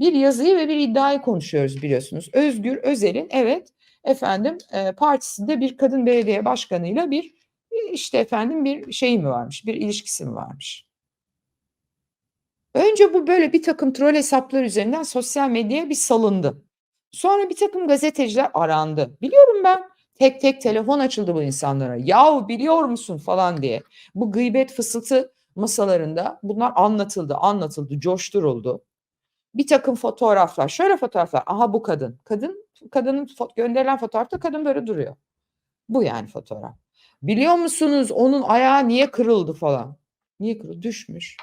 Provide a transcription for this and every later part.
bir yazıyı ve bir iddiayı konuşuyoruz biliyorsunuz. Özgür Özel'in evet efendim e, partisinde bir kadın belediye başkanıyla bir işte efendim bir şey mi varmış, bir ilişkisi mi varmış? Önce bu böyle bir takım troll hesaplar üzerinden sosyal medyaya bir salındı. Sonra bir takım gazeteciler arandı. Biliyorum ben tek tek telefon açıldı bu insanlara. Yahu biliyor musun falan diye. Bu gıybet fısıltı masalarında bunlar anlatıldı, anlatıldı, coşturuldu. Bir takım fotoğraflar, şöyle fotoğraflar. Aha bu kadın. Kadın, kadının fo- gönderilen fotoğrafta kadın böyle duruyor. Bu yani fotoğraf. Biliyor musunuz onun ayağı niye kırıldı falan. Niye kırıldı? Düşmüş.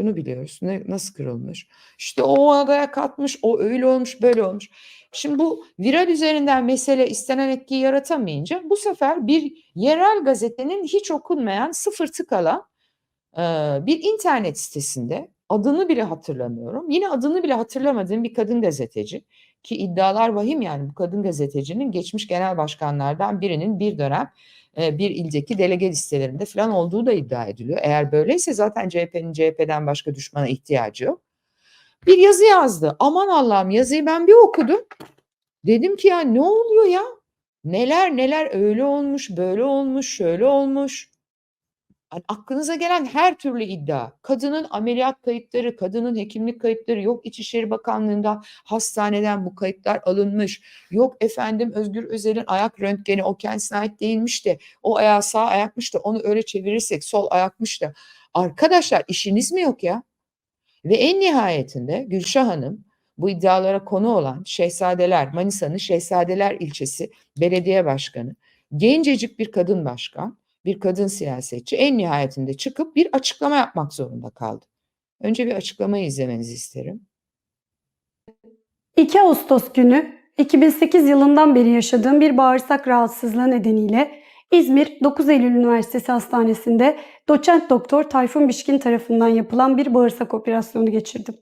Onu biliyoruz. Ne, nasıl kırılmış? İşte o ona dayak atmış, o öyle olmuş, böyle olmuş. Şimdi bu viral üzerinden mesele istenen etkiyi yaratamayınca bu sefer bir yerel gazetenin hiç okunmayan sıfır tık alan e, bir internet sitesinde adını bile hatırlamıyorum. Yine adını bile hatırlamadığım bir kadın gazeteci ki iddialar vahim yani bu kadın gazetecinin geçmiş genel başkanlardan birinin bir dönem e, bir ildeki delege listelerinde falan olduğu da iddia ediliyor. Eğer böyleyse zaten CHP'nin CHP'den başka düşmana ihtiyacı yok. Bir yazı yazdı. Aman Allah'ım yazıyı ben bir okudum. Dedim ki ya ne oluyor ya? Neler neler öyle olmuş, böyle olmuş, şöyle olmuş. Hani aklınıza gelen her türlü iddia. Kadının ameliyat kayıtları, kadının hekimlik kayıtları, yok İçişleri Bakanlığı'nda hastaneden bu kayıtlar alınmış. Yok efendim Özgür Özel'in ayak röntgeni o kendisine ait değilmiş de o ayağı sağ ayakmış da onu öyle çevirirsek sol ayakmış da. Arkadaşlar işiniz mi yok ya? Ve en nihayetinde Gülşah Hanım bu iddialara konu olan Şehzadeler, Manisa'nın Şehzadeler ilçesi belediye başkanı, gencecik bir kadın başkan, bir kadın siyasetçi en nihayetinde çıkıp bir açıklama yapmak zorunda kaldı. Önce bir açıklamayı izlemenizi isterim. 2 Ağustos günü 2008 yılından beri yaşadığım bir bağırsak rahatsızlığı nedeniyle İzmir 9 Eylül Üniversitesi Hastanesi'nde doçent doktor Tayfun Bişkin tarafından yapılan bir bağırsak operasyonu geçirdim.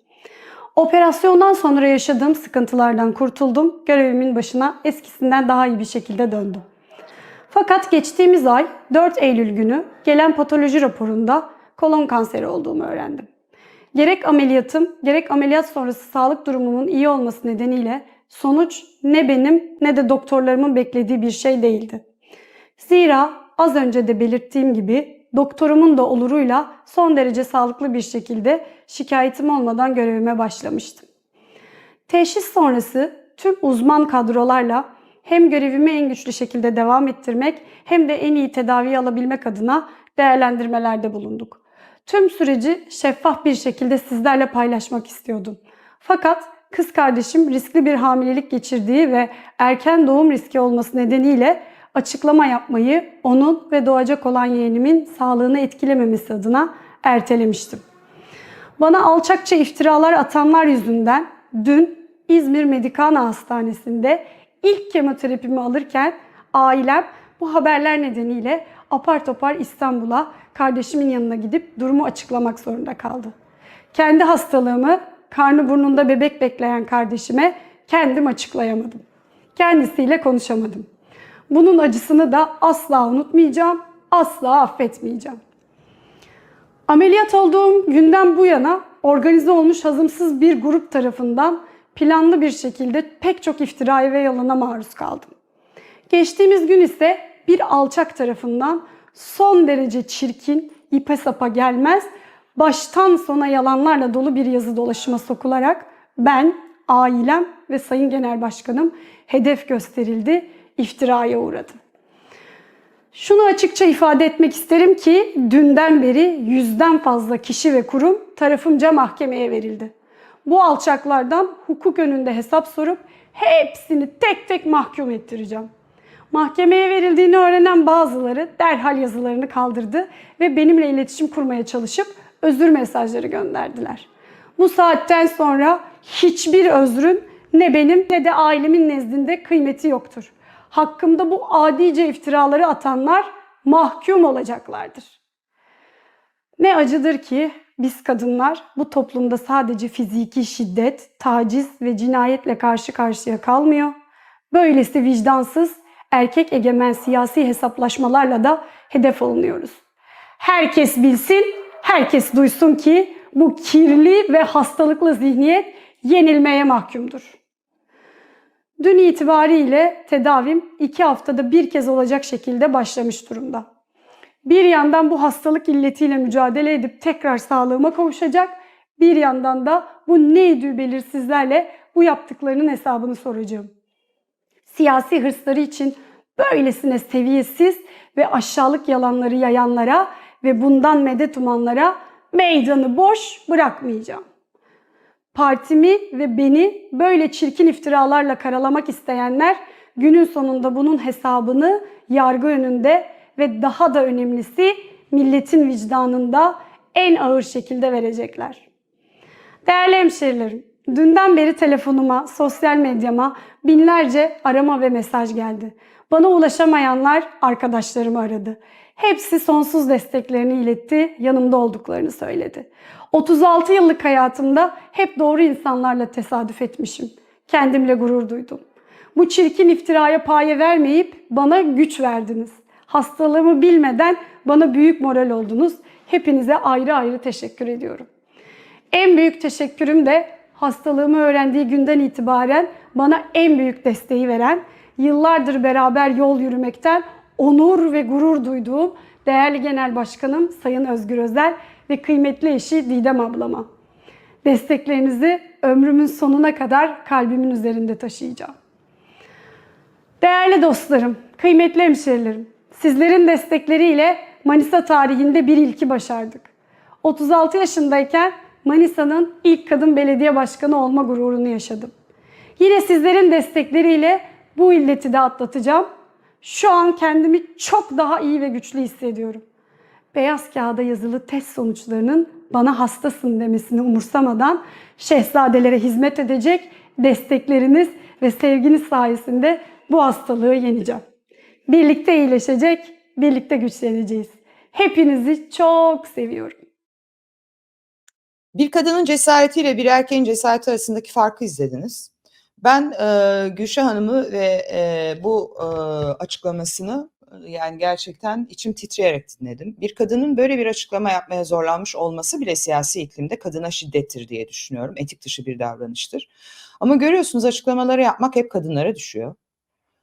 Operasyondan sonra yaşadığım sıkıntılardan kurtuldum, görevimin başına eskisinden daha iyi bir şekilde döndüm. Fakat geçtiğimiz ay 4 Eylül günü gelen patoloji raporunda kolon kanseri olduğumu öğrendim. Gerek ameliyatım, gerek ameliyat sonrası sağlık durumumun iyi olması nedeniyle sonuç ne benim ne de doktorlarımın beklediği bir şey değildi. Zira az önce de belirttiğim gibi doktorumun da oluruyla son derece sağlıklı bir şekilde şikayetim olmadan görevime başlamıştım. Teşhis sonrası tüm uzman kadrolarla hem görevimi en güçlü şekilde devam ettirmek hem de en iyi tedavi alabilmek adına değerlendirmelerde bulunduk. Tüm süreci şeffaf bir şekilde sizlerle paylaşmak istiyordum. Fakat kız kardeşim riskli bir hamilelik geçirdiği ve erken doğum riski olması nedeniyle açıklama yapmayı onun ve doğacak olan yeğenimin sağlığını etkilememesi adına ertelemiştim. Bana alçakça iftiralar atanlar yüzünden dün İzmir Medikana Hastanesi'nde ilk kemoterapimi alırken ailem bu haberler nedeniyle apar topar İstanbul'a kardeşimin yanına gidip durumu açıklamak zorunda kaldı. Kendi hastalığımı karnı burnunda bebek bekleyen kardeşime kendim açıklayamadım. Kendisiyle konuşamadım. Bunun acısını da asla unutmayacağım, asla affetmeyeceğim. Ameliyat olduğum günden bu yana organize olmuş hazımsız bir grup tarafından planlı bir şekilde pek çok iftiraya ve yalana maruz kaldım. Geçtiğimiz gün ise bir alçak tarafından son derece çirkin, ipe sapa gelmez, baştan sona yalanlarla dolu bir yazı dolaşıma sokularak ben, ailem ve Sayın Genel Başkanım hedef gösterildi, iftiraya uğradım. Şunu açıkça ifade etmek isterim ki dünden beri yüzden fazla kişi ve kurum tarafımca mahkemeye verildi. Bu alçaklardan hukuk önünde hesap sorup hepsini tek tek mahkum ettireceğim. Mahkemeye verildiğini öğrenen bazıları derhal yazılarını kaldırdı ve benimle iletişim kurmaya çalışıp özür mesajları gönderdiler. Bu saatten sonra hiçbir özrün ne benim ne de ailemin nezdinde kıymeti yoktur. Hakkımda bu adice iftiraları atanlar mahkum olacaklardır. Ne acıdır ki biz kadınlar bu toplumda sadece fiziki şiddet, taciz ve cinayetle karşı karşıya kalmıyor. Böylesi vicdansız, erkek egemen siyasi hesaplaşmalarla da hedef alınıyoruz. Herkes bilsin, herkes duysun ki bu kirli ve hastalıklı zihniyet yenilmeye mahkumdur. Dün itibariyle tedavim iki haftada bir kez olacak şekilde başlamış durumda. Bir yandan bu hastalık illetiyle mücadele edip tekrar sağlığıma kavuşacak, bir yandan da bu neydi belirsizlerle bu yaptıklarının hesabını soracağım. Siyasi hırsları için böylesine seviyesiz ve aşağılık yalanları yayanlara ve bundan medet umanlara meydanı boş bırakmayacağım. Partimi ve beni böyle çirkin iftiralarla karalamak isteyenler günün sonunda bunun hesabını yargı önünde ve daha da önemlisi milletin vicdanında en ağır şekilde verecekler. Değerli hemşerilerim, dünden beri telefonuma, sosyal medyama binlerce arama ve mesaj geldi. Bana ulaşamayanlar arkadaşlarımı aradı. Hepsi sonsuz desteklerini iletti, yanımda olduklarını söyledi. 36 yıllık hayatımda hep doğru insanlarla tesadüf etmişim. Kendimle gurur duydum. Bu çirkin iftiraya paye vermeyip bana güç verdiniz. Hastalığımı bilmeden bana büyük moral oldunuz. Hepinize ayrı ayrı teşekkür ediyorum. En büyük teşekkürüm de hastalığımı öğrendiği günden itibaren bana en büyük desteği veren, yıllardır beraber yol yürümekten onur ve gurur duyduğum değerli Genel Başkanım Sayın Özgür Özel ve kıymetli eşi Didem ablama. Desteklerinizi ömrümün sonuna kadar kalbimin üzerinde taşıyacağım. Değerli dostlarım, kıymetli hemşerilerim, sizlerin destekleriyle Manisa tarihinde bir ilki başardık. 36 yaşındayken Manisa'nın ilk kadın belediye başkanı olma gururunu yaşadım. Yine sizlerin destekleriyle bu illeti de atlatacağım. Şu an kendimi çok daha iyi ve güçlü hissediyorum. Beyaz kağıda yazılı test sonuçlarının bana hastasın demesini umursamadan şehzadelere hizmet edecek destekleriniz ve sevginiz sayesinde bu hastalığı yeneceğim. Birlikte iyileşecek, birlikte güçleneceğiz. Hepinizi çok seviyorum. Bir kadının cesaretiyle bir erkeğin cesareti arasındaki farkı izlediniz. Ben e, Gülşah Hanım'ı ve e, bu e, açıklamasını e, yani gerçekten içim titreyerek dinledim. Bir kadının böyle bir açıklama yapmaya zorlanmış olması bile siyasi iklimde kadına şiddettir diye düşünüyorum. Etik dışı bir davranıştır. Ama görüyorsunuz açıklamaları yapmak hep kadınlara düşüyor.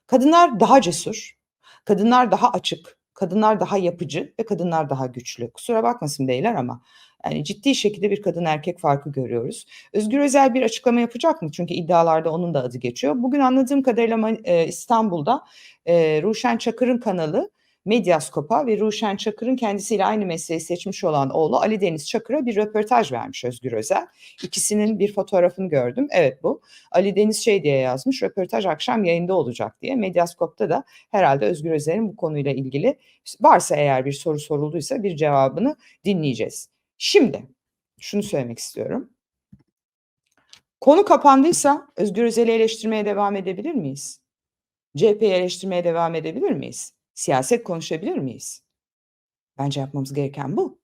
Kadınlar daha cesur, kadınlar daha açık, kadınlar daha yapıcı ve kadınlar daha güçlü. Kusura bakmasın beyler ama yani ciddi şekilde bir kadın erkek farkı görüyoruz. Özgür Özel bir açıklama yapacak mı? Çünkü iddialarda onun da adı geçiyor. Bugün anladığım kadarıyla e, İstanbul'da e, Ruşen Çakır'ın kanalı Medyaskop'a ve Ruşen Çakır'ın kendisiyle aynı mesleği seçmiş olan oğlu Ali Deniz Çakır'a bir röportaj vermiş Özgür Özel. İkisinin bir fotoğrafını gördüm. Evet bu. Ali Deniz şey diye yazmış, röportaj akşam yayında olacak diye. Medyaskop'ta da herhalde Özgür Özel'in bu konuyla ilgili varsa eğer bir soru sorulduysa bir cevabını dinleyeceğiz. Şimdi şunu söylemek istiyorum. Konu kapandıysa Özgür Özel'i eleştirmeye devam edebilir miyiz? CHP'yi eleştirmeye devam edebilir miyiz? Siyaset konuşabilir miyiz? Bence yapmamız gereken bu.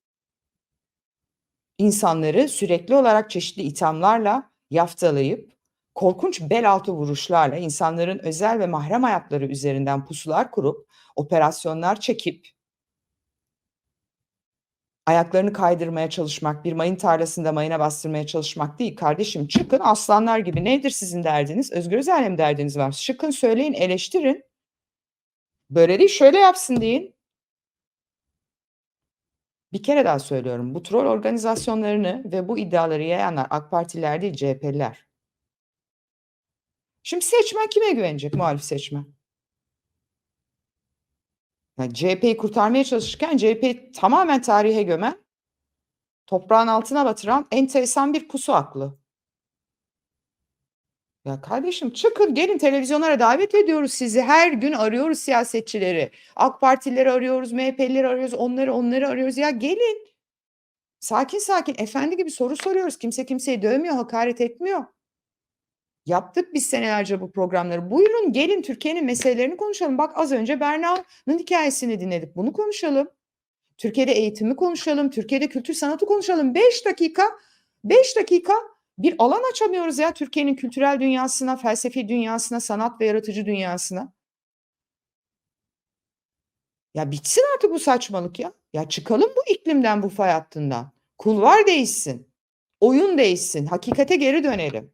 İnsanları sürekli olarak çeşitli ithamlarla yaftalayıp korkunç bel altı vuruşlarla insanların özel ve mahrem hayatları üzerinden pusular kurup operasyonlar çekip ayaklarını kaydırmaya çalışmak, bir mayın tarlasında mayına bastırmaya çalışmak değil. Kardeşim çıkın aslanlar gibi. Nedir sizin derdiniz? Özgür Özel'le mi derdiniz var? Çıkın söyleyin, eleştirin. Böyle şöyle yapsın deyin. Bir kere daha söylüyorum. Bu troll organizasyonlarını ve bu iddiaları yayanlar AK Partililer değil, CHP'liler. Şimdi seçmen kime güvenecek muhalif seçmen? Yani CHP'yi kurtarmaya çalışırken CHP'yi tamamen tarihe gömen, toprağın altına batıran enteresan bir pusu aklı. Ya kardeşim çıkın gelin televizyonlara davet ediyoruz sizi. Her gün arıyoruz siyasetçileri. AK Partilileri arıyoruz, MHP'lileri arıyoruz, onları onları arıyoruz. Ya gelin. Sakin sakin efendi gibi soru soruyoruz. Kimse kimseyi dövmüyor, hakaret etmiyor. Yaptık biz senelerce bu programları. Buyurun gelin Türkiye'nin meselelerini konuşalım. Bak az önce Berna'nın hikayesini dinledik. Bunu konuşalım. Türkiye'de eğitimi konuşalım. Türkiye'de kültür sanatı konuşalım. 5 dakika, 5 dakika bir alan açamıyoruz ya Türkiye'nin kültürel dünyasına, felsefi dünyasına, sanat ve yaratıcı dünyasına. Ya bitsin artık bu saçmalık ya. Ya çıkalım bu iklimden, bu fay hattından. Kulvar değişsin. Oyun değişsin. Hakikate geri dönelim.